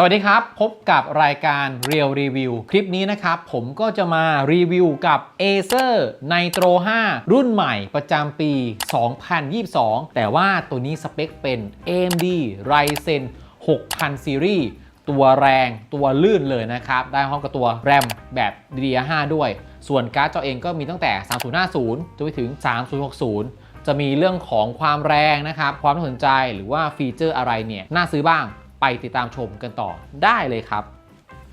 สวัสดีครับ พบกับรายการ Real Review คลิปนี้นะครับ ผมก็จะมารีวิวกับ Acer Nitro 5 รุ่นใหม่ประจำปี 2022 แต่ว่าตัวนี้สเปคเป็น AMD Ryzen 6000 Series ตัวแรงตัวลื่นเลยนะครับ ได้พร้อมกับตัว RAM แบบ DDR5 ด้วย ส่วนการ์ดจอเองก็มีตั้งแต่ 3050 จนไปถึง 3060 จะมีเรื่องของความแรงนะครับ ความน่าสนใจหรือว่าฟีเจอร์อะไรเนี่ยน่าซื้อบ้าง ไปติดตามชมกันต่อได้เลยครับ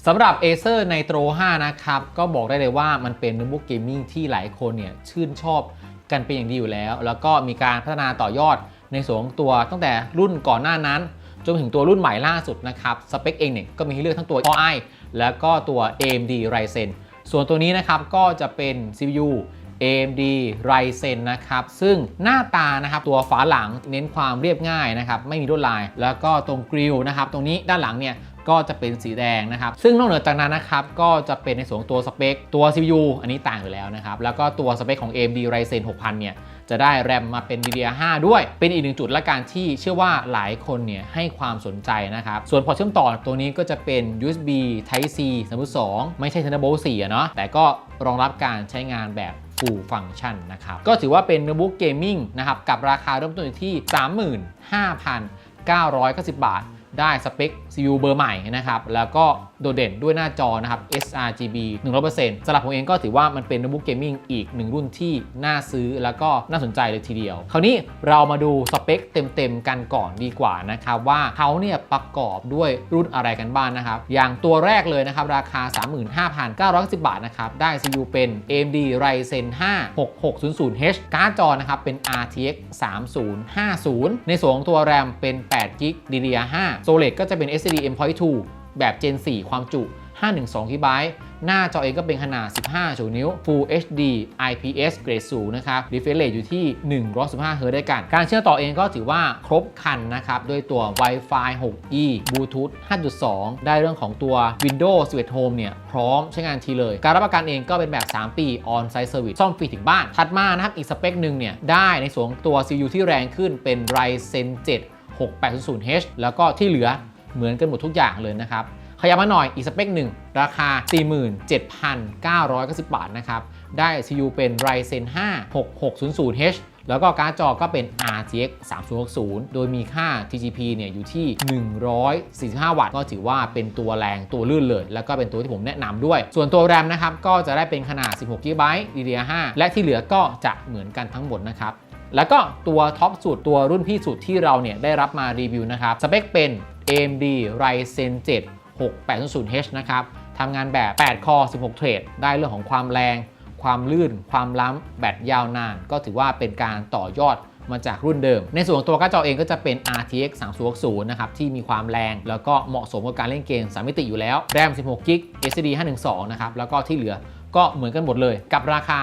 สำหรับ Acer Nitro 5 นะครับ ก็บอกได้เลยว่ามันเป็นโน้ตบุ๊กเกมมิ่งที่หลายคนเนี่ยชื่นชอบกันเป็นอย่างดีอยู่แล้ว แล้วก็มีการพัฒนาต่อยอดในส่วนของตัวตั้งแต่รุ่นก่อนหน้านั้น จนถึงตัวรุ่นใหม่ล่าสุดนะครับสเปคเองเนี่ยก็มีให้เลือกทั้งตัว Core i แล้วก็ตัว AMD Ryzen ส่วนตัวนี้นะครับก็จะเป็น CPU AMD Ryzen นะครับ ซึ่งหน้าตานะครับตัวฝาหลังเน้นความเรียบง่ายนะครับ ไม่มีลวดลาย แล้วก็ตรงกริลนะครับ ตรงนี้ด้านหลังเนี่ยก็จะเป็นสีแดงนะครับ ซึ่งนอกเหนือจากนั้นนะครับ ก็จะเป็นในส่วนตัวสเปค ตัว CPU อันนี้ต่างอยู่แล้วนะครับ แล้วก็ตัวสเปคของ AMD Ryzen 6000 เนี่ย จะได้แรมมาเป็น DDR5 ด้วย เป็นอีกหนึ่งจุดละกันที่เชื่อว่าหลายคนเนี่ยให้ความสนใจนะครับ ส่วนพอร์ตเชื่อมต่อตัวนี้ก็จะเป็น USB Type C 3.2 ไม่ใช่ Thunderbolt 4อะเนาะ แต่ก็รองรับการใช้งานแบบ full function นะครับ ก็ถือว่าเป็นโน้ตบุ๊กเกมมิ่งนะครับ กับราคาเริ่มต้นอยู่ที่ 35,990 บาท ได้สเปค CPU เบอร์ใหม่นะครับ แล้วก็โดดเด่นด้วยหน้าจอนะครับ sRGB 100%สำหรับผมเองก็ถือว่ามันเป็นโน้ตบุ๊กเกมมิ่งอีกหนึ่งรุ่นที่น่าซื้อแล้วก็น่าสนใจเลยทีเดียว คราวนี้เรามาดูสเปคเต็มๆกันก่อนดีกว่านะครับว่าเขาเนี่ยประกอบด้วยรุ่นอะไรกันบ้างนนะครับ อย่างตัวแรกเลยนะครับราคา 35,990บาทนะครับ ได้ CPU เป็น AMD Ryzen 5 6600H การ์ดจอนะครับเป็น RTX 3050 ในส่วนของตัว RAM เป็น8 g b DDR5 โซเลก็จะเป็น SSD M.2 แบบ Gen 4 ความจุ 512 GB หน้าจอเองก็เป็นขนาด 15ชูนิ้ว Full HD IPS เกรดสูงนะครับ refresh rate อยู่ที่ 115 Hz ด้วยกัน การเชื่อมต่อเองก็ถือว่าครบครันนะครับ ด้วยตัว Wi-Fi 6E Bluetooth 5.2 ได้เรื่องของตัว Windows 11 Home เนี่ย พร้อมใช้งานทีเลย การรับประกันเองก็เป็นแบบ 3 ปี On-site Service ซ่อมฟรีถึงบ้าน ถัดมานะครับ อีกสเปคหนึ่งเนี่ย ได้ในส่วนตัว CPU ที่แรงขึ้นเป็น Ryzen 7 6800H แล้วก็ที่เหลือ เหมือนกันหมดทุกอย่างเลยนะครับ ขยับมาหน่อยอีกสเปคหนึ่ง ราคา 47,990 บาทนะครับ ได้ CPU เป็น Ryzen 5 6600H แล้วก็การ์ดจอก็เป็น RTX 3060 โดยมีค่า TGP เนี่ยอยู่ที่ 145 วัตต์ ก็ถือว่าเป็นตัวแรงตัวลื่นเลย แล้วก็เป็นตัวที่ผมแนะนำด้วย ส่วนตัว RAM นะครับ ก็จะได้เป็นขนาด 16 GB DDR5 และที่เหลือก็จะเหมือนกันทั้งหมดนะครับแล้วก็ตัวท็อปสุดตัวรุ่นพี่สุดที่เราเนี่ยได้รับมารีวิวนะครับ สเปคเป็น AMD Ryzen 7 6800H นะครับทำงานแบบ 8 คอ 16 เทรด ได้เรื่องของความแรง ความลื่น ความล้ำ แบตยาวนาน ก็ถือว่าเป็นการต่อยอดมาจากรุ่นเดิม ในส่วนของตัวการ์ดจอเองก็จะเป็น RTX 3060นะครับ ที่มีความแรง แล้วก็เหมาะสมกับการเล่นเกม 3 มิติอยู่แล้ว RAM 16 g b SSD 512 นะครับ แล้วก็ที่เหลือ ก็เหมือนกันหมดเลย กับราคา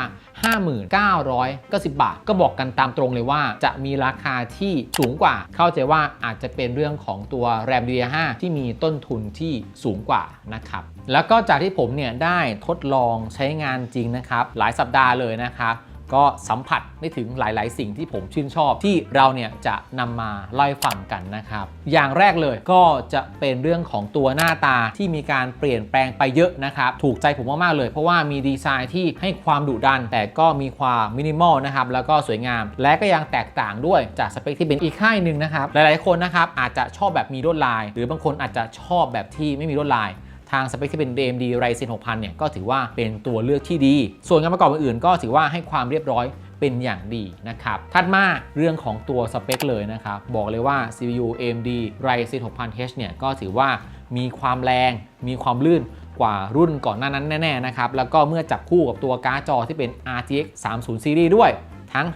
5990 บาท ก็บอกกันตามตรงเลยว่า จะมีราคาที่สูงกว่า เข้าใจว่าอาจจะเป็นเรื่องของตัว RAM DDR5 ที่มีต้นทุนที่สูงกว่านะครับแล้วก็จากที่ผมเนี่ยได้ทดลองใช้งานจริงนะครับหลายสัปดาห์เลยนะครับ ก็สัมผัสได้ถึงหลาย ๆ สิ่งที่ผมชื่นชอบที่เราเนี่ยจะนำมาไล่าฟังกันนะครับ อย่างแรกเลยก็จะเป็นเรื่องของตัวหน้าตาที่มีการเปลี่ยนแปลงไปเยอะนะครับ ถูกใจผมมาก ๆ เลย เพราะว่ามีดีไซน์ที่ให้ความดุดัน แต่ก็มีความมินิมอลนะครับ แล้วก็สวยงาม และก็ยังแตกต่างด้วยจากสเปคที่เป็นอีกค่ายหนึ่งนะครับ หลาย ๆ คนนะครับอาจจะชอบแบบมีลวดลาย หรือบางคนอาจจะชอบแบบที่ไม่มีลวดลาย ทางสเปคที่เป็น AMD Ryzen 6000 เนี่ยก็ถือว่าเป็นตัวเลือกที่ดี ส่วนงานประกอบอื่นๆ ก็ถือว่าให้ความเรียบร้อยเป็นอย่างดีนะครับ ถัดมาเรื่องของตัวสเปคเลยนะครับ บอกเลยว่า CPU AMD Ryzen 6000H เนี่ยก็ถือว่ามีความแรง มีความลื่นกว่ารุ่นก่อนหน้านั้นแน่ๆนะครับ แล้วก็เมื่อจับคู่กับตัวการ์ดจอที่เป็น RTX 30 Series ด้วย ทั้ง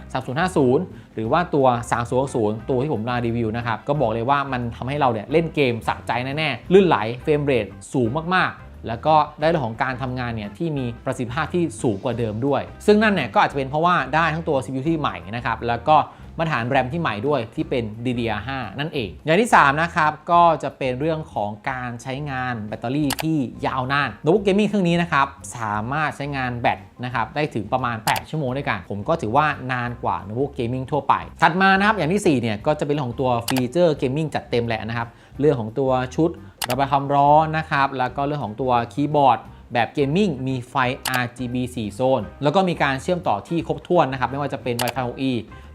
3050 หรือว่าตัว 3060 ตัวที่ผมมารีวิวนะครับ ก็บอกเลยว่ามันทำให้เราเนี่ยเล่นเกมสะใจแน่ๆลื่นไหลเฟรมเรทสูงมากๆ แล้วก็ได้เรื่องของการทำงานเนี่ยที่มีประสิทธิภาพที่สูงกว่าเดิมด้วย ซึ่งนั่นเนี่ยก็อาจจะเป็นเพราะว่าได้ทั้งตัว CPU ที่ใหม่นะครับแล้วก็ มาตรฐานแรมที่ใหม่ด้วยที่เป็น DDR5 นั่นเอง อย่างที่ 3 นะครับ ก็จะเป็นเรื่องของการใช้งานแบตเตอรี่ที่ยาวนานโน้ตบุ๊กเกมมิ่งเครื่องนี้นะครับ สามารถใช้งานแบตนะครับได้ถึงประมาณ 8 ชั่วโมงด้วยกัน ผมก็ถือว่านานกว่าโน้ตบุ๊กเกมมิ่งทั่วไป ถัดมานะครับอย่างที่ 4 เนี่ยก็จะเป็นเรื่องของตัวฟีเจอร์เกมมิ่งจัดเต็มแหละนะครับเรื่องของตัวชุดระบายความร้อนนะครับแล้วก็เรื่องของตัวคีย์บอร์ดแบบเกมมิ่งมีไฟ RGB 4 โซน แล้วก็มีการเชื่อมต่อที่ครบถ้วนนะครับ ไม่ว่าจะเป็น Wi-Fi 6E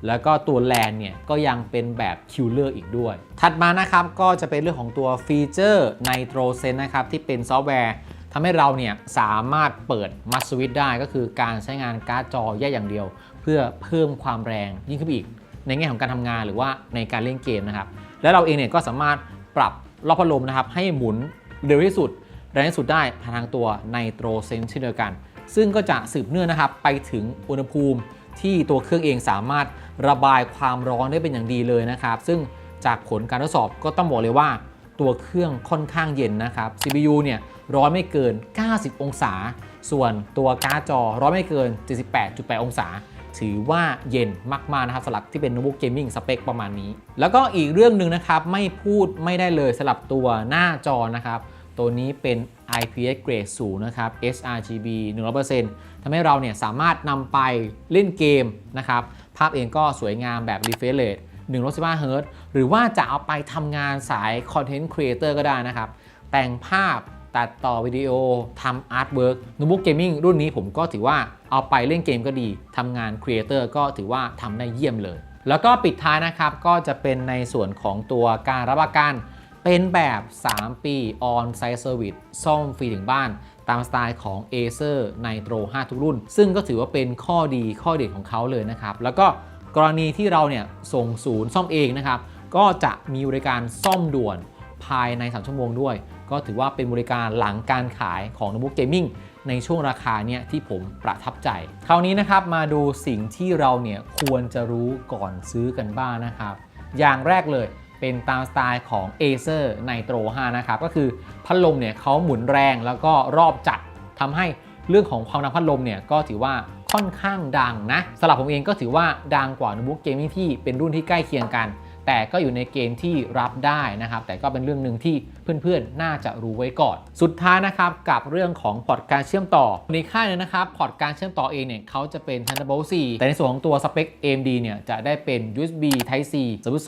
แล้วก็ตัว LAN เนี่ยก็ยังเป็นแบบ Killer อีกด้วย ถัดมานะครับก็จะเป็นเรื่องของตัวฟีเจอร์ NitroSense นะครับที่เป็นซอฟต์แวร์ทำให้เราเนี่ยสามารถเปิดมัสวิตได้ก็คือการใช้งานการ์ดจอแยกอย่างเดียว เพื่อเพิ่มความแรงยิ่งขึ้นอีก ในแง่ของการทำงานหรือว่าในการเล่นเกมนะครับ แล้วเราเองเนี่ยก็สามารถปรับรอบพัดลมนะครับให้หมุนเร็วที่สุดแรงที่สุดได้ผ่านทางตัวไนโตรเซนเช่นเดียวกัน ซึ่งก็จะสืบเนื่องนะครับไปถึงอุณหภูมิ ที่ตัวเครื่องเองสามารถระบายความร้อนได้เป็นอย่างดีเลยนะครับ ซึ่งจากผลการทดสอบก็ต้องบอกเลยว่า ตัวเครื่องค่อนข้างเย็นนะครับ CPU เนี่ยร้อนไม่เกิน 90 องศา ส่วนตัวการ์ดจอร้อนไม่เกิน 78.8 องศา ถือว่าเย็นมากๆนะครับสำหรับที่เป็นโน้ตบุ๊กเกมมิ่งสเปคประมาณนี้ แล้วก็อีกเรื่องหนึ่งนะครับไม่พูดไม่ได้เลยสำหรับตัวหน้าจอนะครับ ตัวนี้เป็น IPS Grade สูงนะครับ sRGB 100%ทำให้เราเนี่ยสามารถนำไปเล่นเกมนะครับ ภาพเองก็สวยงามแบบ refresh rate 115 Hz หรือว่าจะเอาไปทำงานสาย Content Creator ก็ได้นะครับ แต่งภาพตัดต่อวิดีโอทำอาร์ตเวิร์กโน้ตบุ๊กเกมมิ่งรุ่นนี้ผมก็ถือว่าเอาไปเล่นเกมก็ดีทำงานครีเอเตอร์ก็ถือว่าทำได้เยี่ยมเลย แล้วก็ปิดท้ายนะครับ ก็จะเป็นในส่วนของตัวการรับประกัน เป็นแบบ 3 ปี on-site service ซ่อมฟรีถึงบ้าน ตามสไตล์ของ Acer Nitro 5 ทุกรุ่น ซึ่งก็ถือว่าเป็นข้อดีข้อเด่นของเขาเลยนะครับ แล้วก็กรณีที่เราเนี่ยส่งศูนย์ซ่อมเองนะครับ ก็จะมีบริการซ่อมด่วนภายใน 3 ชั่วโมงด้วย ก็ถือว่าเป็นบริการหลังการขายของโน้ตบุ๊กเกมมิ่งในช่วงราคาเนี่ยที่ผมประทับใจ คราวนี้นะครับมาดูสิ่งที่เราเนี่ยควรจะรู้ก่อนซื้อกันบ้างนะครับ อย่างแรกเลย เป็นตามสไตล์ของ Acer Nitro 5 นะครับ ก็คือพัดลมเนี่ยเขาหมุนแรงแล้วก็รอบจัดทำให้เรื่องของความดังพัดลมเนี่ยก็ถือว่าค่อนข้างดังนะสำหรับผมเองก็ถือว่าดังกว่าโน้ตบุ๊กเกมมิ่งที่เป็นรุ่นที่ใกล้เคียงกัน แต่ก็อยู่ในเกณฑ์ที่รับได้นะครับ แต่ก็เป็นเรื่องหนึ่งที่เพื่อนๆ น่าจะรู้ไว้ก่อน สุดท้ายนะครับกับเรื่องของพอร์ตการเชื่อมต่อในค่ายเนี่ยนะครับพอร์ตการเชื่อมต่อเองเนี่ยเขาจะเป็น Thunderbolt 4 แต่ในส่วนของตัวสเปค AMD เนี่ยจะได้เป็น USB Type C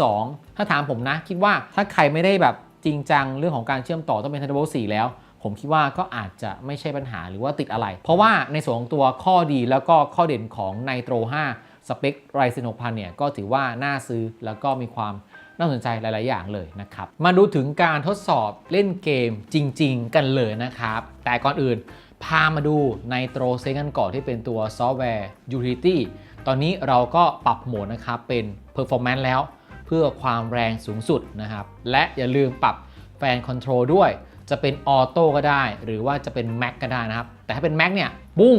3.2ถ้าถามผมนะ คิดว่าถ้าใครไม่ได้แบบจริงจังเรื่องของการเชื่อมต่อต้องเป็น Thunderbolt 4 แล้วผมคิดว่าก็อาจจะไม่ใช่ปัญหาหรือว่าติดอะไร เพราะว่าในส่วนของตัวข้อดีแล้วก็ข้อเด่นของ Nitro 5 สเปค Ryzen 6000เนี่ยก็ถือว่าน่าซื้อแล้วก็มีความน่าสนใจหลาย ๆ อย่างเลยนะครับ มาดูถึงการทดสอบเล่นเกมจริง ๆ กันเลยนะครับ แต่ก่อนอื่นพามาดู Nitro s e กันก่อนที่เป็นตัวซอฟต์แวร์ Utility ตอนนี้เราก็ปรับโหมดนะครับเป็น Performance แล้ว เพื่อความแรงสูงสุดนะครับ และอย่าลืมปรับแฟนคอนโทรลด้วย จะเป็นออโต้ก็ได้ หรือว่าจะเป็น Mac ก็ได้นะครับ แต่ถ้าเป็น Mac เนี่ยบุ้ง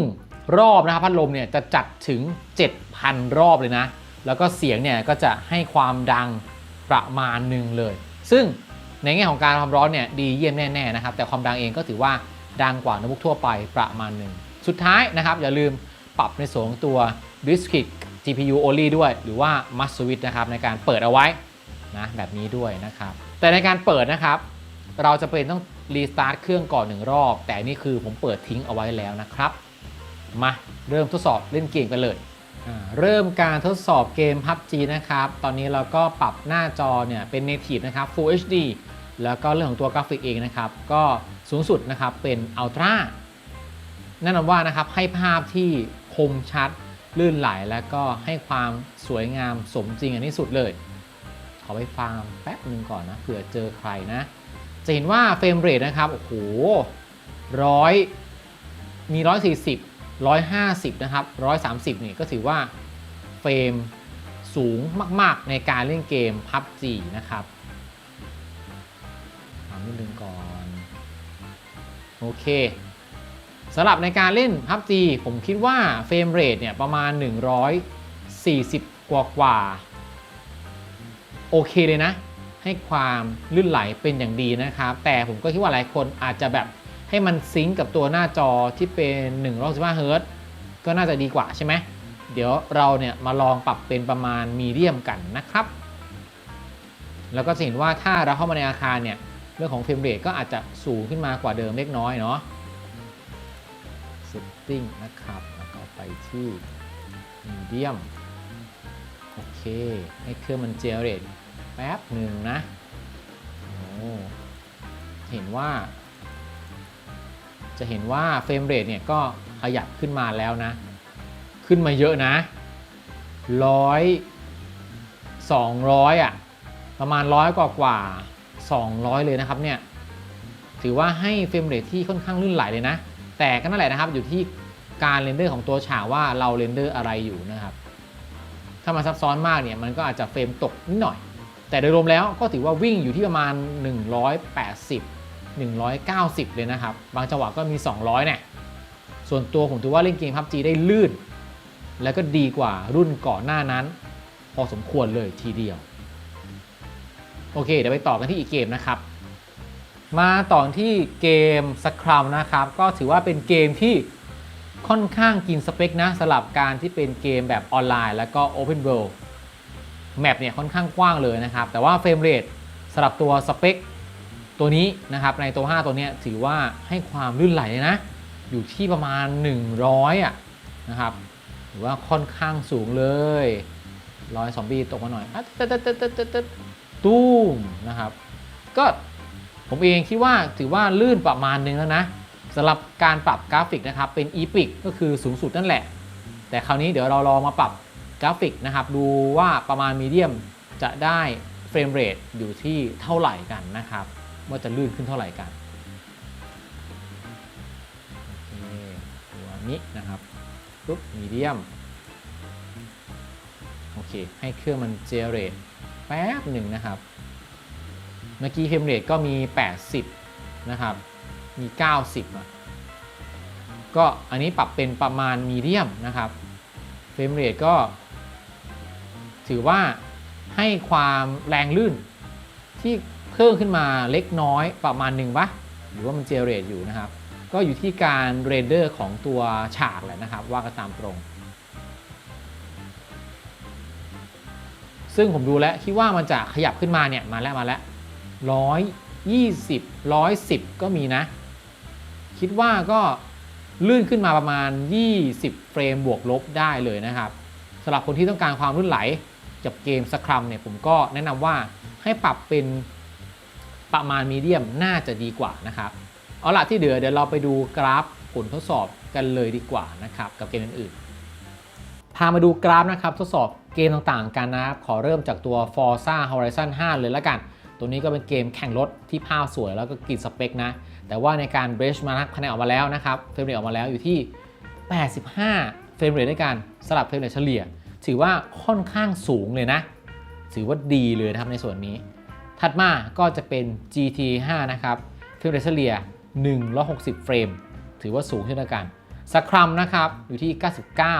รอบนะครับพัดลมเนี่ยจะจัดถึง 7,000รอบเลยนะ แล้วก็เสียงเนี่ยก็จะให้ความดังประมาณหนึ่งเลย ซึ่งในแง่ของการความร้อนเนี่ยดีเยี่ยมแน่ๆนะครับ แต่ความดังเองก็ถือว่าดังกว่าโน้ตบุ๊กทั่วไปประมาณหนึ่ง สุดท้ายนะครับอย่าลืมปรับในส่วนของตัว Discrete GPU only ด้วย หรือว่า Must Switch นะครับในการเปิดเอาไว้นะแบบนี้ด้วยนะครับ แต่ในการเปิดนะครับ เราจะเป็นต้องรีสตาร์ทเครื่องก่อนหนึ่งรอบ แต่นี่คือผมเปิดทิ้งเอาไว้แล้วนะครับ มาเริ่มทดสอบเล่นเกมกันเลย เริ่มการทดสอบเกม PUBG นะครับ ตอนนี้เราก็ปรับหน้าจอเนี่ยเป็น Native นะครับ Full HD แล้วก็เรื่องของตัวกราฟิกเองนะครับ ก็สูงสุดนะครับเป็น Ultra แน่นอนว่านะครับให้ภาพที่คมชัด ลื่นไหล แล้วก็ให้ความสวยงามสมจริงอันที่สุดเลย ขอไปฟาร์มแป๊บหนึ่งก่อนนะเผื่อเจอใครนะ จะเห็นว่าเฟรมเรทนะครับ โอ้โหร้อยมี 140 150 นะครับ 130 นี่ก็ถือว่าเฟรมสูงมาก ๆ ในการเล่นเกม PUBG นะครับทำนิดนึงก่อน โอเคสำหรับในการเล่น PUBG ผมคิดว่าเฟรมเรทเนี่ยประมาณ 140 กว่ากว่าโอเคเลยนะ ให้ความลื่นไหลเป็นอย่างดีนะครับ แต่ผมก็คิดว่าหลายคนอาจจะแบบ ให้มันซิงก์กับตัวหน้าจอที่เป็น115 Hz ก็น่าจะดีกว่าใช่ไหม เดี๋ยวเราเนี่ยมาลองปรับเป็นประมาณมีเดียมกันนะครับ แล้วก็จะเห็นว่าถ้าเราเข้ามาในอาคารเนี่ยเรื่องของเฟรมเรทก็อาจจะสูงขึ้นมากว่าเดิมเล็กน้อยเนาะ Setting นะครับ แล้วก็ไปที่มีเดียมโอเค ให้เครื่องมันเจเนเรตแป๊บหนึ่งนะ โอ้ เห็นว่า จะเห็นว่าเฟรมเรทเนี่ยก็ขยับขึ้นมาแล้วนะ ขึ้นมาเยอะนะร้อยสองร้อยอะประมาณร้อยกว่ากว่า 200 เลยนะครับเนี่ยถือว่าให้เฟรมเรทที่ค่อนข้างลื่นไหลเลยนะ แต่ก็นั่นแหละนะครับอยู่ที่การเรนเดอร์ของตัวฉากว่าเราเรนเดอร์อะไรอยู่นะครับ ถ้ามันซับซ้อนมากเนี่ยมันก็อาจจะเฟรมตกนิดหน่อย แต่โดยรวมแล้วก็ถือว่าวิ่งอยู่ที่ประมาณ 180 190 เลยนะครับ บางจังหวะก็มี 200เนี่ยส่วนตัวผมถือว่าเล่นเกม PUBG ได้ลื่น แล้วก็ดีกว่ารุ่นก่อนหน้านั้น พอสมควรเลยทีเดียว โอเค เดี๋ยวไปต่อกันที่อีกเกมนะครับ มาต่อที่เกมสครัมนะครับ ก็ถือว่าเป็นเกมที่ค่อนข้างกินสเปคนะสำหรับการที่เป็นเกมแบบออนไลน์ แล้วก็ Open World แมปเนี่ยค่อนข้างกว้างเลยนะครับ แต่ว่าเฟรมเรทสำหรับตัวสเปค ตัวนี้นะครับในตัว 5 ตัวนี้ถือว่าให้ความลื่นไหลเลยนะ อยู่ที่ประมาณ 100อะนะครับถือว่าค่อนข้างสูงเลยร้อยซอมบี้ตกมาหน่อยตึ้มนะครับ ก็ผมเองคิดว่าถือว่าลื่นประมาณนึงแล้วนะสำหรับการปรับกราฟิกนะครับ เป็น Epic ก็คือสูงสุดนั่นแหละ แต่คราวนี้เดี๋ยวเราลองมาปรับกราฟิกนะครับ ดูว่าประมาณมีเดียมจะได้เฟรมเรทอยู่ที่เท่าไหร่กันนะครับ ว่าจะลื่นขึ้นเท่าไหร่กันตัวนี้นะครับปุ๊บมีเดียมโอเค ให้เครื่องมันเจเรตแป๊บหนึ่งนะครับ เมื่อกี้เฟรมเรทก็มี 80 นะครับ มี 90อะก็อันนี้ปรับเป็นประมาณมีเดียมนะครับ เฟรมเรทก็ ถือว่าให้ความแรงลื่นที่ เพิ่มขึ้นมาเล็กน้อยประมาณหนึ่งปะหรือว่ามันเจเนเรตอยู่นะครับ ก็อยู่ที่การเรนเดอร์ของตัวฉากแหละนะครับ ว่ากันตามตรง ซึ่งผมดูแล้วคิดว่ามันจะขยับขึ้นมาเนี่ยมาแล้วมาแล้วร้อยยี่สิบร้อยสิบก็มีนะ คิดว่าก็ลื่นขึ้นมาประมาณ 20 เฟรมบวกลบได้เลยนะครับสำหรับคนที่ต้องการความลื่นไหลกับเกมสครัมเนี่ยผมก็แนะนำว่าให้ปรับเป็น ประมาณมีเดียมน่าจะดีกว่านะครับ เอาล่ะที่เดือเดี๋ยวเราไปดูกราฟผลทดสอบกันเลยดีกว่านะครับกับเกมอื่นๆ พามาดูกราฟนะครับทดสอบเกมต่างๆ กันนะครับ ขอเริ่มจากตัว Forza Horizon 5 เลยละกัน ตัวนี้ก็เป็นเกมแข่งรถที่ภาพสวยแล้วก็กินสเปคนะ แต่ว่าในการเบรชมานะคะแนนออกมาแล้วนะครับเฟรมเรทออกมาแล้วอยู่ที่ 85 เฟรมเรทด้วยกันสลับเฟรมเรทเฉลี่ย ถือว่าค่อนข้างสูงเลยนะ ถือว่าดีเลยนะครับในส่วนนี้ ถัดมาก็จะเป็น GT 5 นะครับเฟรมเรทเฉลี่ย160 เฟรม ถือว่าสูงเช่นเดียวกันสครัมนะครับอยู่ที่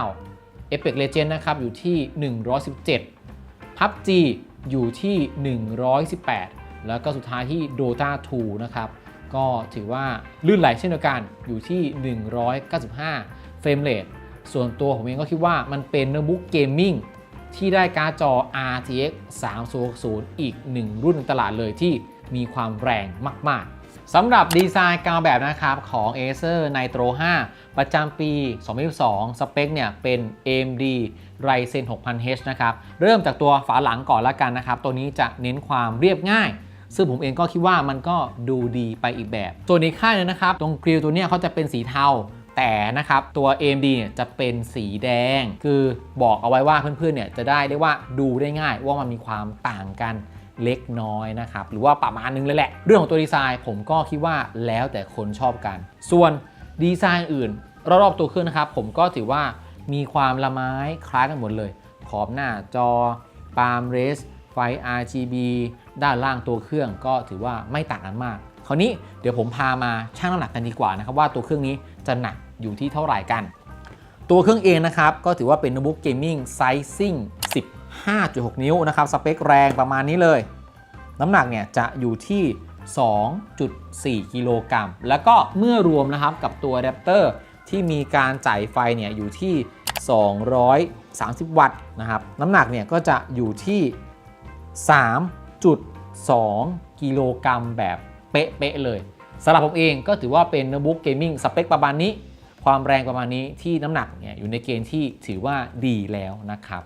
99 Apex Legend นะครับอยู่ที่ 117 PUBG อยู่ที่ 118 แล้วก็สุดท้ายที่ Dota 2 นะครับ ก็ถือว่าลื่นไหลเช่นเดียวกันอยู่ที่ 195 เฟรมเรทส่วนตัวผมเองก็คิดว่ามันเป็นโน้ตบุ๊กเกมมิ่ง ที่ได้การ์ดจอ RTX 3060 อีกหนึ่งรุ่นในตลาดเลยที่มีความแรงมาก ๆ สำหรับดีไซน์กาวแบบนะครับของ Acer Nitro 5 ประจำปี 2022 สเปคเนี่ยเป็น AMD Ryzen 6000H นะครับ เริ่มจากตัวฝาหลังก่อนละกันนะครับ ตัวนี้จะเน้นความเรียบง่ายซึ่งผมเองก็คิดว่ามันก็ดูดีไปอีกแบบตัวนี้ค่ายเลยนะครับ ตรงกริลตัวนี้เขาจะเป็นสีเทา แต่นะครับตัว AMD เนี่ยจะเป็นสีแดง คือบอกเอาไว้ว่าเพื่อนๆเนี่ยจะได้ได้ว่าดูได้ง่ายว่ามันมีความต่างกันเล็กน้อยนะครับ หรือว่าประมาณนึงเลยแหละ เรื่องของตัวดีไซน์ผมก็คิดว่าแล้วแต่คนชอบกัน ส่วนดีไซน์อื่น รอบๆตัวเครื่องนะครับ ผมก็ถือว่ามีความละไม้คล้ายกันหมดเลย ขอบหน้าจอปาล์มเรส ไฟ RGB ด้านล่างตัวเครื่องก็ถือว่าไม่ต่างกันมาก คราวนี้เดี๋ยวผมพามาชั่งน้ำหนักกันดีกว่านะครับว่าตัวเครื่องนี้จะหนัก อยู่ที่เท่าไหร่กัน ตัวเครื่องเองนะครับ ก็ถือว่าเป็นโน้ตบุ๊กเกมมิ่งไซซิ่ง15.6 นิ้วนะครับ สเปคแรงประมาณนี้เลย น้ำหนักเนี่ยจะอยู่ที่ 2.4 กิโลกรัม แล้วก็เมื่อรวมนะครับกับตัวอะแดปเตอร์ที่มีการจ่ายไฟเนี่ยอยู่ที่ 230 วัตต์นะครับ น้ำหนักเนี่ยก็จะอยู่ที่ 3.2 กิโลกรัมแบบเป๊ะๆเลยสำหรับผมเองก็ถือว่าเป็นโน้ตบุ๊กเกมมิ่งสเปคประมาณนี้ ความแรงประมาณนี้ที่น้ำหนักเนี่ยอยู่ในเกณฑ์ที่ถือว่าดีแล้วนะครับ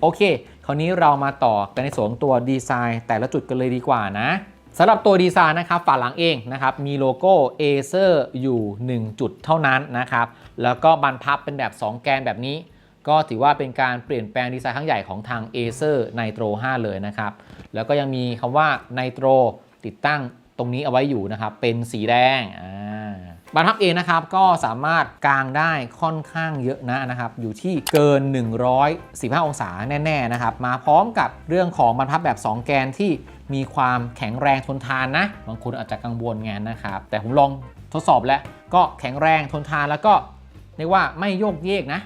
โอเค คราวนี้เรามาต่อกันในส่วนตัวดีไซน์แต่ละจุดกันเลยดีกว่านะสำหรับตัวดีไซน์นะครับฝาหลังเองนะครับมีโลโก้ Acer อยู่ 1 จุดเท่านั้นนะครับแล้วก็บรรพับเป็นแบบ 2 แกนแบบนี้ ก็ถือว่าเป็นการเปลี่ยนแปลงดีไซน์ครั้งใหญ่ของทาง Acer Nitro 5 เลยนะครับแล้วก็ยังมีคำว่า Nitro ติดตั้งตรงนี้เอาไว้อยู่นะครับเป็นสีแดงอ่า บรรพับเองนะครับก็สามารถกางได้ค่อนข้างเยอะนะนะครับอยู่ที่เกิน 115 องศาแน่ๆนะครับมาพร้อมกับเรื่องของบรรพับแบบ 2 แกนที่มีความแข็งแรงทนทานนะบางคนอาจจะกังวลงานนะครับ แต่ผมลองทดสอบแล้วก็แข็งแรงทนทานแล้วก็เรียกว่าไม่โยกเยกนะ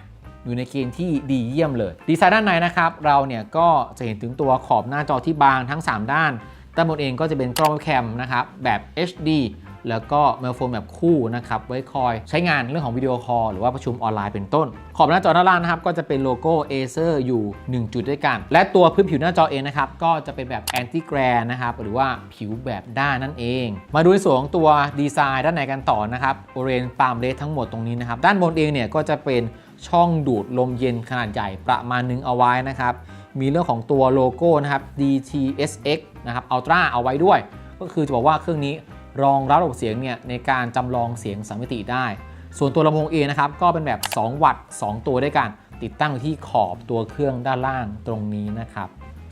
อยู่ในเกณฑ์ที่ดีเยี่ยมเลย ดีไซน์ด้านในนะครับ เราเนี่ยก็จะเห็นถึงตัวขอบหน้าจอที่บางทั้ง 3 ด้านด้านบนเองก็จะเป็นกล้องแคมนะครับแบบ HD แล้วก็เมลโฟนแบบคู่นะครับไว้คอยใช้งานเรื่องของวิดีโอคอลหรือว่าประชุมออนไลน์เป็นต้น ขอบหน้าจอด้านล่างนะครับก็จะเป็นโลโก้ Acer อยู่ 1 จุดด้วยกัน และตัวพื้นผิวหน้าจอเองนะครับก็จะเป็นแบบ anti glare นะครับหรือว่าผิวแบบด้านนั่นเอง มาดูในส่วนของตัวดีไซน์ด้านในกันต่อนะครับโอเรนปาล์มเลสทั้งหมดตรงนี้นะครับด้านบนเองเนี่ยก็จะเป็นช่องดูดลมเย็นขนาดใหญ่ประมาณนึงเอาไว้นะครับมีเรื่องของตัวโลโก้นะครับ DTSX นะครับ Ultra เอาไว้ด้วย ก็คือจะบอกว่าเครื่องนี้ รองรับระบบเสียงเนี่ยในการจำลองเสียงสามมิติได้ ส่วนตัวลำโพงเองนะครับก็เป็นแบบ 2 วัตต์ 2 ตัวด้วยกัน ติดตั้งอยู่ที่ขอบตัวเครื่องด้านล่างตรงนี้นะครับ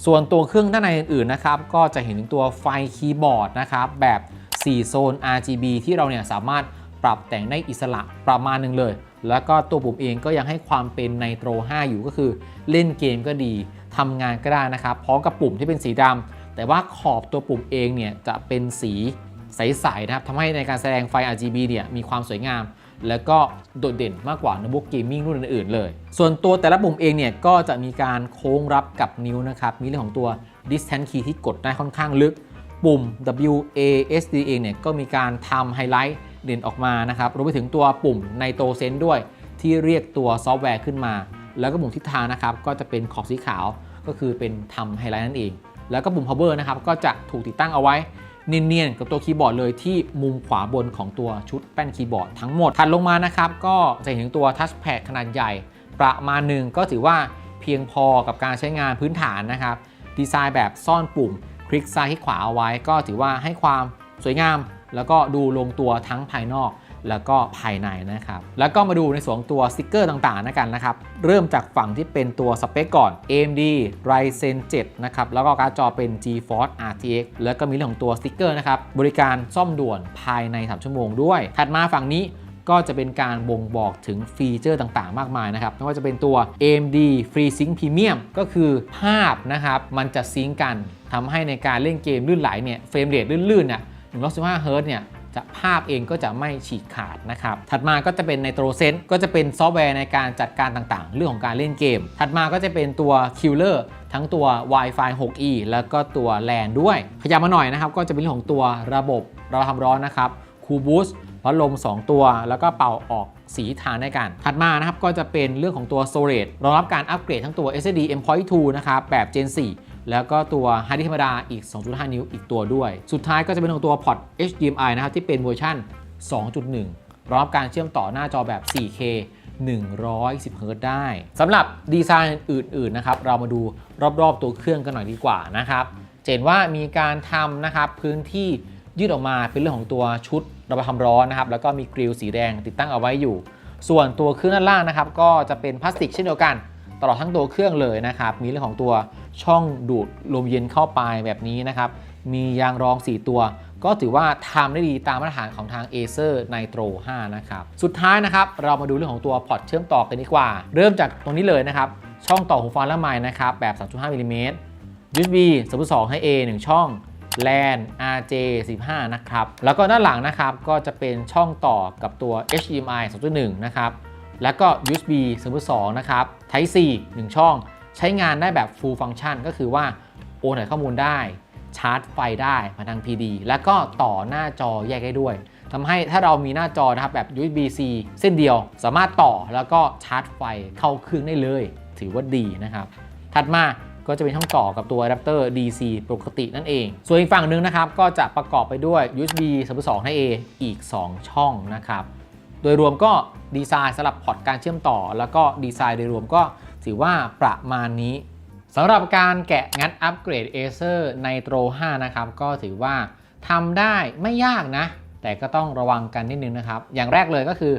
ส่วนตัวเครื่องด้านในอื่นๆนะครับก็จะเห็นถึงตัวไฟคีย์บอร์ดนะครับแบบ 4 โซน RGB ที่เราเนี่ยสามารถปรับแต่งได้อิสระประมาณหนึงเลย แล้วก็ตัวปุ่มเองก็ยังให้ความเป็นไนโตร 5 อยู่ก็คือเล่นเกมก็ดีทำงานก็ได้นะครับพร้อมกับปุ่มที่เป็นสีดำแต่ว่าขอบตัวปุ่มเองเนี่ยจะเป็นสี ใสๆนะครับทำให้ในการแสดงไฟ RGB เนี่ยมีความสวยงาม แล้วก็โดดเด่นมากกว่าโน้ตบุ๊กเกมมิ่งรุ่นอื่นๆเลย ส่วนตัวแต่ละปุ่มเองเนี่ยก็จะมีการโค้งรับกับนิ้วนะครับ มีเรื่องของตัว distance key ที่กดได้ค่อนข้างลึก ปุ่ม W A S D เองเนี่ยก็มีการทำไฮไลท์เด่นออกมานะครับ รวมไปถึงตัวปุ่มในโตเซนด้วยที่เรียกตัวซอฟต์แวร์ขึ้นมา แล้วก็ปุ่มทิศทางนะครับก็จะเป็นขอบสีขาวก็คือเป็นทำไฮไลท์นั่นเอง แล้วก็ปุ่ม power นะครับก็จะถูกติดตั้งเอาไว้ เนียนๆกับตัวคีย์บอร์ดเลยที่มุมขวาบนของตัวชุดแป้นคีย์บอร์ดทั้งหมดถัดลงมานะครับก็จะเห็นตัวทัชแพดขนาดใหญ่ ประมาณหนึ่งก็ถือว่าเพียงพอกับการใช้งานพื้นฐานนะครับ ดีไซน์แบบซ่อนปุ่ม คลิกซ้ายคลิกขวาเอาไว้ ก็ถือว่าให้ความสวยงาม แล้วก็ดูลงตัวทั้งภายนอก แล้วก็ภายในนะครับ แล้วก็มาดูในส่วนตัวสติกเกอร์ต่างๆนะกันนะครับ เริ่มจากฝั่งที่เป็นตัวสเปคก่อน AMD Ryzen 7 นะครับ แล้วก็การ์ดจอเป็น GeForce RTX แล้วก็มีเรื่องของตัวสติกเกอร์นะครับ บริการซ่อมด่วนภายใน 3 ชั่วโมงด้วย ถัดมาฝั่งนี้ก็จะเป็นการบ่งบอกถึงฟีเจอร์ต่างๆ มากมายนะครับ ไม่ว่าจะเป็นตัว AMD FreeSync Premium ก็คือภาพนะครับ มันจะซิงก์กันทำให้ในการเล่นเกมลื่นไหลเนี่ย เฟรมเรทลื่นๆเนี่ย115 Hz เนี่ย จะภาพเองก็จะไม่ฉีกขาดนะครับ ถัดมาก็จะเป็นในโตรเซนก็จะเป็นซอฟต์แวร์ในการจัดการต่างๆ เรื่องของการเล่นเกม ถัดมาก็จะเป็นตัว Killer ทั้งตัว Wi-Fi 6E แล้วก็ตัว LAN ด้วย ขยับมาหน่อยนะครับ ก็จะเป็นเรื่องของตัวระบบเราทำร้อนนะครับ Cool Boost พัดลม 2 ตัว แล้วก็เป่าออกสีทางได้กัน ถัดมานะครับก็จะเป็นเรื่องของตัว storage รองรับการอัปเกรดทั้งตัว SSD M.2 นะครับแบบ Gen 4 แล้วก็ตัว Hard Disk ธรรมดาอีก 2.5 นิ้วอีกตัวด้วย สุดท้ายก็จะเป็นของตัวพอร์ต HDMI นะครับที่เป็นเวอร์ชัน2.1รอบการเชื่อมต่อหน้าจอแบบ 4K 110 Hz ได้สำหรับดีไซน์อื่นๆนะครับเรามาดูรอบๆตัวเครื่องกันหน่อยดีกว่านะครับเห็นว่ามีการทำนะครับพื้นที่ยืดออกมาเป็นเรื่องของตัวชุดระบายความร้อนนะครับแล้วก็มีกริลสีแดงติดตั้งเอาไว้อยู่ ส่วนตัวเครื่องด้านล่างนะครับก็จะเป็นพลาสติกเช่นเดียวกัน ตลอดทั้งตัวเครื่องเลยนะครับ มีเรื่องของตัวช่องดูดลมเย็นเข้าไปแบบนี้นะครับ มียางรอง 4 ตัว ก็ถือว่าทำได้ดีตามมาตรฐานของทาง Acer Nitro 5 นะครับ สุดท้ายนะครับ เรามาดูเรื่องของตัวพอร์ตเชื่อมต่อกันดีกว่า เริ่มจากตรงนี้เลยนะครับ ช่องต่อหูฟังและไมค์นะครับ แบบ 3.5มิลลิเมตร USB 3.2 ให้ A 1 ช่อง LAN RJ 15นะครับ แล้วก็ด้านหลังนะครับ ก็จะเป็นช่องต่อกับตัว HDMI 2.1 นะครับ แล้วก็ USB 3.2นะครับ Type C 1 ช่อง ใช้งานได้แบบ Full Function ก็คือว่าโอนถ่ายข้อมูลได้ ชาร์จไฟได้ผ่านทาง PD แล้วก็ต่อหน้าจอแยกได้ด้วยทำให้ถ้าเรามีหน้าจอนะครับแบบ USB-C เส้นเดียว สามารถต่อแล้วก็ชาร์จไฟเข้าเครื่องได้เลย ถือว่าดีนะครับ ถัดมาก็จะเป็นช่องต่อกับตัวอะแดปเตอร์ DC ปกตินั่นเอง ส่วนอีกฝั่งหนึ่งนะครับ ก็จะประกอบไปด้วย USB 3.2 ให้ A อีก 2 ช่องนะครับ โดยรวมก็ดีไซน์สำหรับพอร์ตการเชื่อมต่อ แล้วก็ดีไซน์โดยรวมก็ถือว่าประมาณนี้สำหรับการแกะงัดอัปเกรด Acer Nitro 5 นะครับ ก็ถือว่าทำได้ไม่ยากนะ แต่ก็ต้องระวังกันนิดนึงนะครับ อย่างแรกเลยก็คือ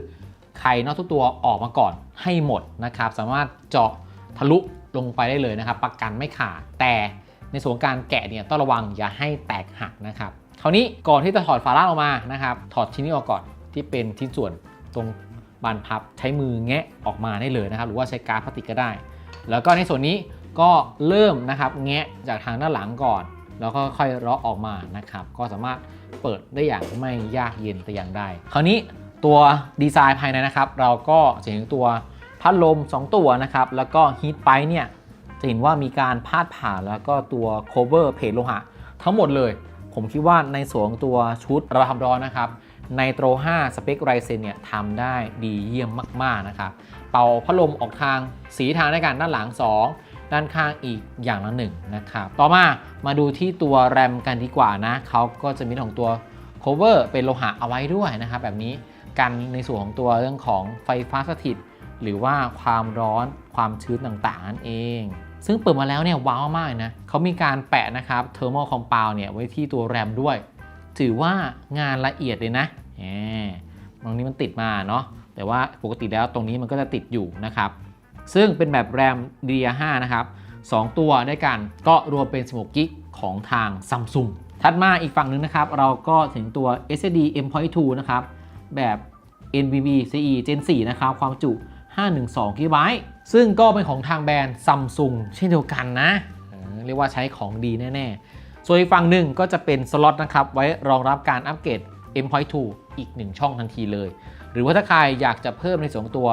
ไข่นอกทุกตัวออกมาก่อนให้หมดนะครับ สามารถเจาะทะลุลงไปได้เลยนะครับ ประกันไม่ขาดแต่ในส่วนการแกะเนี่ยต้องระวังอย่าให้แตกหักนะครับคราวนี้ก่อนที่จะถอดฝาล่างออกมานะครับ ถอดชิ้นนี้ออกก่อนที่เป็นชิ้นส่วน ตรงบานพับใช้มือแงะออกมาได้เลยนะครับ หรือว่าใช้การพลาสติกก็ได้ แล้วก็ในส่วนนี้ก็เริ่มนะครับแงะจากทางด้านหลังก่อน แล้วก็ค่อยเลาะออกมานะครับ ก็สามารถเปิดได้อย่างไม่ยากเย็นแต่อย่างใดคราวนี้ตัวดีไซน์ภายในนะครับ เราก็จะเห็นตัวพัดลม 2 ตัวนะครับ แล้วก็ฮีทไปเนี่ยจะเห็นว่ามีการพาดผ่านแล้วก็ตัว cover เพจโลหะ ทั้งหมดเลย ผมคิดว่าในส่วนตัวชุดระบายความร้อนนะครับ ในโตร5สเปคไรเซนเนี่ยทำได้ดีเยี่ยมมาก ๆ นะครับ เป่าพัดลมออกทางสีทางในการด้านหลัง 2 ด้านข้างอีกอย่างละหนึ่งนะครับ ต่อมามาดูที่ตัวแรมกันดีกว่านะเขาก็จะมีของตัว cover เป็นโลหะเอาไว้ด้วยนะครับ แบบนี้กันในส่วนของตัวเรื่องของไฟฟ้าสถิต หรือว่าความร้อนความชื้นต่างๆนั่นเองซึ่งเปิดมาแล้วเนี่ยว้าวมากนะเขามีการแปะนะครับ thermal compound เนี่ยไว้ที่ตัวแรมด้วย ถือว่างานละเอียดเลยนะแหมตรงนี้มันติดมาเนาะแต่ว่าปกติแล้วตรงนี้มันก็จะติดอยู่นะครับ ซึ่งเป็นแบบแรม DDR5 นะครับ 2 ตัวด้วยกันก็รวมเป็น 16 กิกของทาง Samsung ถัดมาอีกฝั่งหนึ่งนะครับ เราก็ถึงตัว SSD M.2 นะครับ แบบ NVMe CE Gen 4 นะครับ ความจุ 512 GB ซึ่งก็เป็นของทางแบรนด์ Samsung เช่นเดียวกันนะเออเรียกว่าใช้ของดีแน่ ๆ ส่วนอีกฝั่งหนึ่งก็จะเป็นสล็อตนะครับไว้รองรับการอัปเกรด M.2 อีก 1 ช่องทันทีเลย หรือว่าถ้าใครอยากจะเพิ่มในส่วนตัว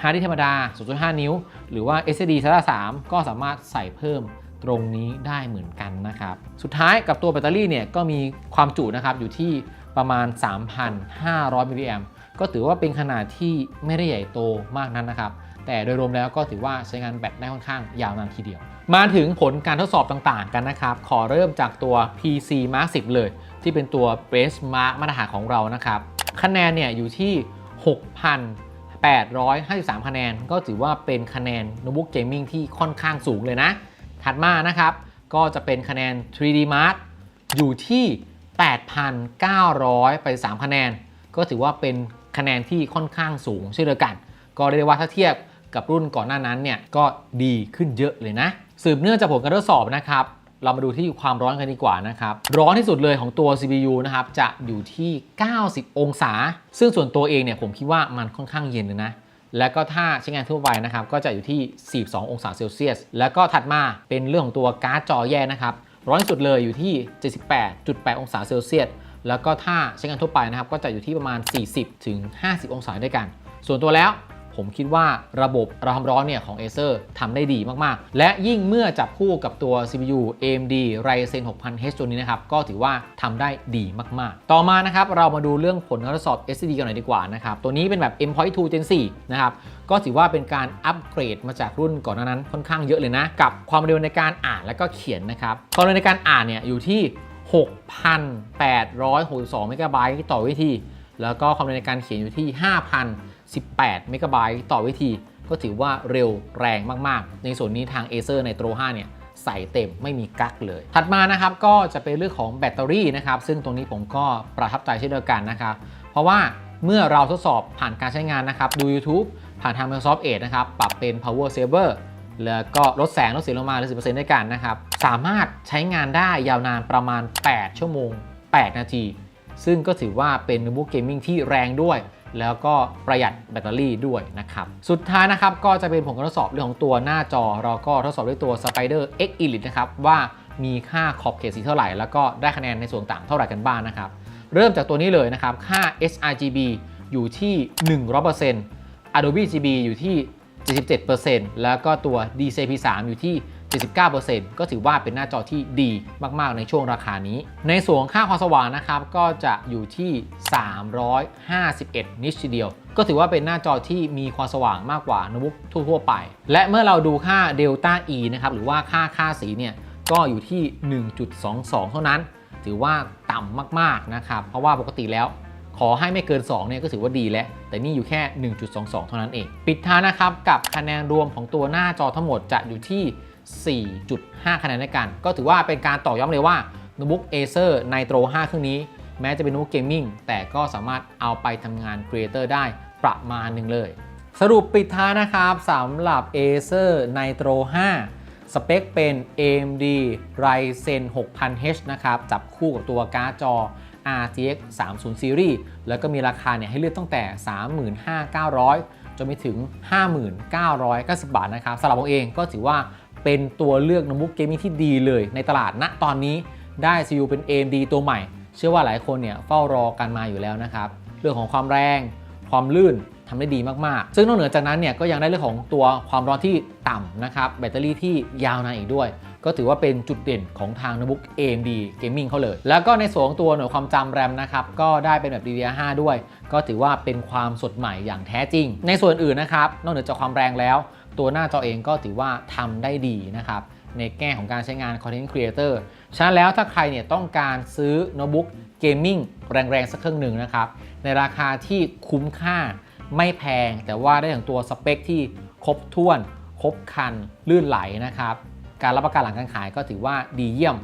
ฮาร์ดดิสธรรมดา 0.5 นิ้ว หรือว่า SSD SATA 3 ก็สามารถใส่เพิ่มตรงนี้ได้เหมือนกันนะครับ สุดท้ายกับตัวแบตเตอรี่เนี่ยก็มีความจุนะครับอยู่ที่ประมาณ 3,500มิลลิแอมก็ถือว่าเป็นขนาดที่ไม่ได้ใหญ่โตมากนั้นนะครับ แต่โดยรวมแล้วก็ถือว่าใช้งานแบตได้ค่อนข้างยาวนานทีเดียว มาถึงผลการทดสอบต่างๆ กันนะครับ ขอเริ่มจากตัว PC Mark 10 เลย ที่เป็นตัว Benchmark มาตรฐานของเรานะครับ คะแนนเนี่ยอยู่ที่ 6,853 คะแนน ก็ถือว่าเป็นคะแนนโน้ตบุ๊กเกมมิ่งที่ค่อนข้างสูงเลยนะ ถัดมานะครับ ก็จะเป็นคะแนน 3D Mark อยู่ที่ 8,900 3คะแนน ก็ถือว่าเป็นคะแนนที่ค่อนข้างสูงเช่นเดียวกัน ก็เรียกได้ว่าถ้าเทียบ กับรุ่นก่อนหน้านั้นเนี่ยก็ดีขึ้นเยอะเลยนะ สืบเนื่องจากผลการทดสอบนะครับเรามาดูที่ความร้อนกันดีกว่านะครับ ร้อนที่สุดเลยของตัว CPU นะครับ จะอยู่ที่ 90 องศา ซึ่งส่วนตัวเองเนี่ยผมคิดว่ามันค่อนข้างเย็นเลยนะ แล้วก็ถ้าใช้งานทั่วไปนะครับ ก็จะอยู่ที่ 42 องศาเซลเซียส แล้วก็ถัดมาเป็นเรื่องของตัวการ์ดจอแยกนะครับ ร้อนที่สุดเลยอยู่ที่ 78.8 องศาเซลเซียส แล้วก็ถ้าใช้งานทั่วไปนะครับ ก็จะอยู่ที่ประมาณ 40ถึง50 องศาด้วยกัน ส่วนตัวแล้ว ผมคิดว่าระบบระบายความร้อนเนี่ยของ Acer ทำได้ดีมากๆ และยิ่งเมื่อจับคู่กับตัว CPU AMD Ryzen 6000H ตัวนี้นะครับ ก็ถือว่าทำได้ดีมากๆ ต่อมานะครับเรามาดูเรื่องผลการทดสอบ SSD กันหน่อยดีกว่านะครับ ตัวนี้เป็นแบบ M.2 Gen 4นะครับ ก็ถือว่าเป็นการอัปเกรดมาจากรุ่นก่อนหน้านั้นค่อนข้างเยอะเลยนะ กับความเร็วในการอ่านและก็เขียนนะครับความเร็วในการอ่านเนี่ยอยู่ที่ 6,862 เมกะไบต์ต่อวิธีแล้วก็ความเร็วในการเขียนอยู่ที่ 18 เมกะไบต์ต่อวิธี ก็ถือว่าเร็วแรงมาก ๆ ในส่วนนี้ทาง Acer Nitro 5เนี่ยใส่เต็มไม่มีกักเลย ถัดมานะครับก็จะเป็นเรื่องของแบตเตอรี่นะครับ ซึ่งตรงนี้ผมก็ประทับใจเช่นเดียวกันนะครับ เพราะว่าเมื่อเราทดสอบผ่านการใช้งานนะครับ ดู YouTube ผ่านทาง Microsoft Edge นะครับ ปรับเป็น Power Saver แล้วก็ลดแสงลดเสียงลงมาเหลือ10%ด้วยกันนะครับ สามารถใช้งานได้ยาวนานประมาณ 8 ชั่วโมง 8 นาที ซึ่งก็ถือว่าเป็นโน้ตบุ๊กเกมมิ่งที่แรงด้วย แล้วก็ประหยัดแบตเตอรี่ด้วยนะครับ สุดท้ายนะครับก็จะเป็นผลการทดสอบเรื่องของตัวหน้าจอ เราก็ทดสอบด้วยตัว Spider X Elite นะครับว่ามีค่าขอบเขตสีเท่าไหร่ แล้วก็ได้คะแนนในส่วนต่างเท่าไหร่กันบ้างนะครับ เริ่มจากตัวนี้เลยนะครับ ค่า sRGB อยู่ที่ 100% Adobe GB อยู่ที่ 77%แล้วก็ตัว DCP3 อยู่ที่ 79%ก็ถือว่าเป็นหน้าจอที่ดีมากๆในช่วงราคานี้ ในส่วนของค่าความสว่างนะครับก็จะอยู่ที่ 351 นิตทีเดียว ก็ถือว่าเป็นหน้าจอที่มีความสว่างมากกว่าโน้ตบุ๊กทั่วๆไป และเมื่อเราดูค่า Delta E นะครับหรือว่าค่าค่าสีเนี่ยก็อยู่ที่ 1.22 เท่านั้น ถือว่าต่ำมากๆนะครับเพราะว่าปกติแล้วขอให้ไม่เกิน 2 เนี่ยก็ถือว่าดีแล้ว แต่นี่อยู่แค่ 1.22 เท่านั้นเอง ปิดท้ายนะครับ กับคะแนนรวมของตัวหน้าจอทั้งหมดจะอยู่ที่ 4.5 คะแนนด้วยกัน ก็ถือว่าเป็นการต่อย้ำเลยว่าโน้ตบุ๊ก Acer Nitro 5 เครื่องนี้ แม้จะเป็นโน้ตบุ๊กเกมมิ่งแต่ก็สามารถเอาไปทำงานครีเอเตอร์ได้ประมาณหนึ่งเลย สรุปปิดท้ายนะครับสำหรับ Acer Nitro 5 สเปคเป็น AMD Ryzen 6000H นะครับ จับคู่กับตัวการ์ดจอ RTX 30 Series แล้วก็มีราคาเนี่ยให้เลือกตั้งแต่ 35,900 จนไปถึง 5,990 บาทนะครับสำหรับผมเองก็ถือว่า เป็นตัวเลือกโน้ตบุ๊กเกมมิ่งที่ดีเลยในตลาดณตอนนี้ได้ CPU เป็น AMD ตัวใหม่ เชื่อว่าหลายคนเนี่ยเฝ้ารอกันมาอยู่แล้วนะครับ เรื่องของความแรง ความลื่นทำได้ดีมาก ๆ ซึ่งนอกเหนือจากนั้นเนี่ยก็ยังได้เรื่องของตัวความร้อนที่ต่ำนะครับ แบตเตอรี่ที่ยาวนานอีกด้วย ก็ถือว่าเป็นจุดเด่นของทางโน้ตบุ๊ก AMD Gaming เขาเลย แล้วก็ในส่วนของตัวหน่วยความจำแรมนะครับ ก็ได้เป็นแบบ DDR5 ด้วย ก็ถือว่าเป็นความสดใหม่อย่างแท้จริง ในส่วนอื่นนะครับ นอกเหนือจากความแรงแล้ว ตัวหน้าจอเองก็ถือว่าทำได้ดีนะครับ ในแง่ของการใช้งาน Content Creator ฉะนั้นแล้วถ้าใครเนี่ยต้องการซื้อโน้ตบุ๊กเกมมิ่งแรงๆ สักเครื่องหนึ่งนะครับ ในราคาที่คุ้มค่าไม่แพง แต่ว่าได้ถึงตัวสเปคที่ครบถ้วน ครบคัน ลื่นไหลนะครับ การรับประกันหลังการขายก็ถือว่าดีเยี่ยม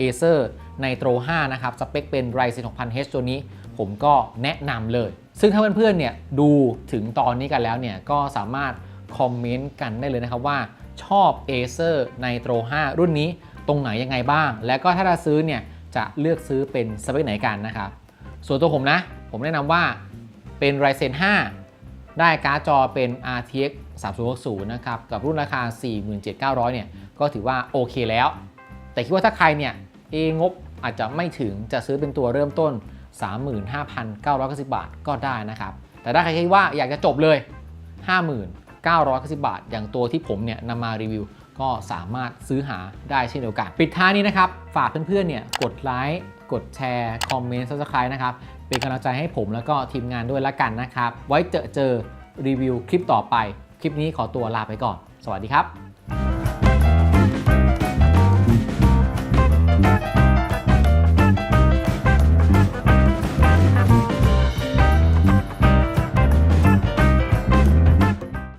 Acer Nitro 5 นะครับ สเปคเป็น Ryzen 6000H ตัวนี้ผมก็แนะนำเลย ซึ่งถ้าเพื่อนๆเนี่ยดูถึงตอนนี้กันแล้วเนี่ยก็สามารถ คอมเมนต์กันได้เลยนะครับว่าชอบ Acer Nitro 5 รุ่นนี้ตรงไหนยังไงบ้าง และก็ถ้าจะซื้อเนี่ยจะเลือกซื้อเป็นสเปคไหนกันนะครับ ส่วนตัวผมนะ ผมแนะนำว่าเป็น Ryzen 5 ได้การ์ดจอเป็น RTX 3060 นะครับ กับรุ่นราคา 47,900 เนี่ย ก็ถือว่าโอเคแล้ว แต่คิดว่าถ้าใครเนี่ยเองบอาจจะไม่ถึงจะซื้อเป็นตัวเริ่มต้น 35,990 บาทก็ได้นะครับ แต่ถ้าใครคิดว่าอยากจะจบเลย 990 บาท อย่างตัวที่ผมเนี่ยนำมารีวิว ก็สามารถซื้อหาได้เช่นเดียวกัน ปิดท้ายนี้นะครับ ฝากเพื่อนๆเนี่ยกดไลค์กดแชร์ คอมเมนต์ซับสไคร b e นะครับ เป็นกำลังใจให้ผมแล้วก็ทีมงานด้วยละกันนะครับ ไว้เจอเจอรีวิวคลิปต่อไป คลิปนี้ขอตัวลาไปก่อน สวัสดีครับ